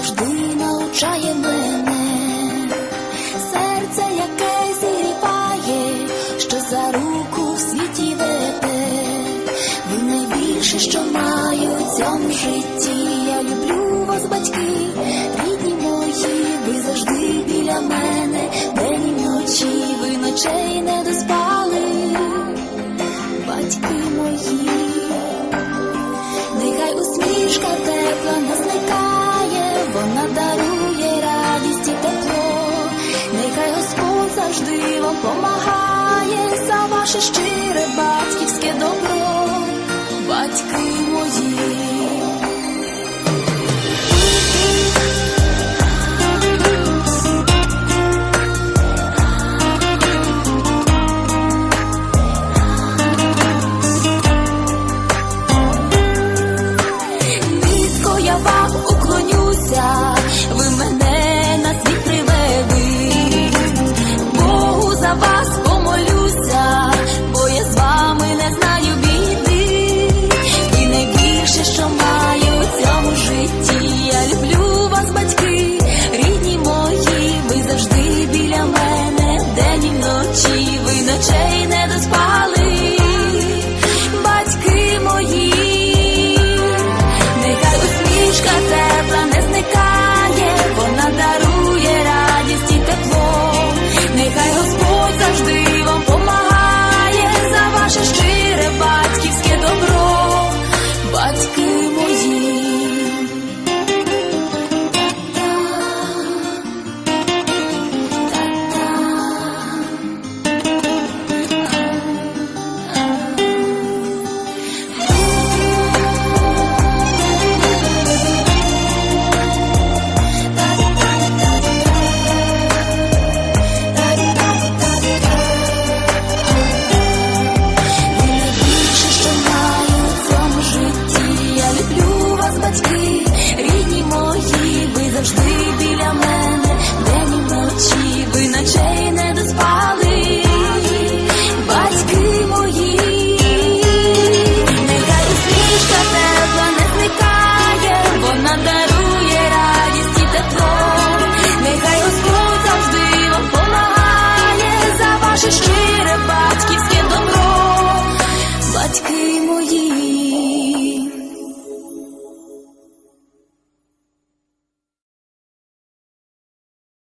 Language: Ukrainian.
завжди навчає мене, серце, яке зігріває, що за руку в світі веде, ви найбільше, що маю в цьому житті. Я люблю вас, батьки, рідні мої, ви завжди біля мене, день і вночі, ви ночей не доспали, завжди вам помагає за ваше щире батьківське добро. очі ви ночей.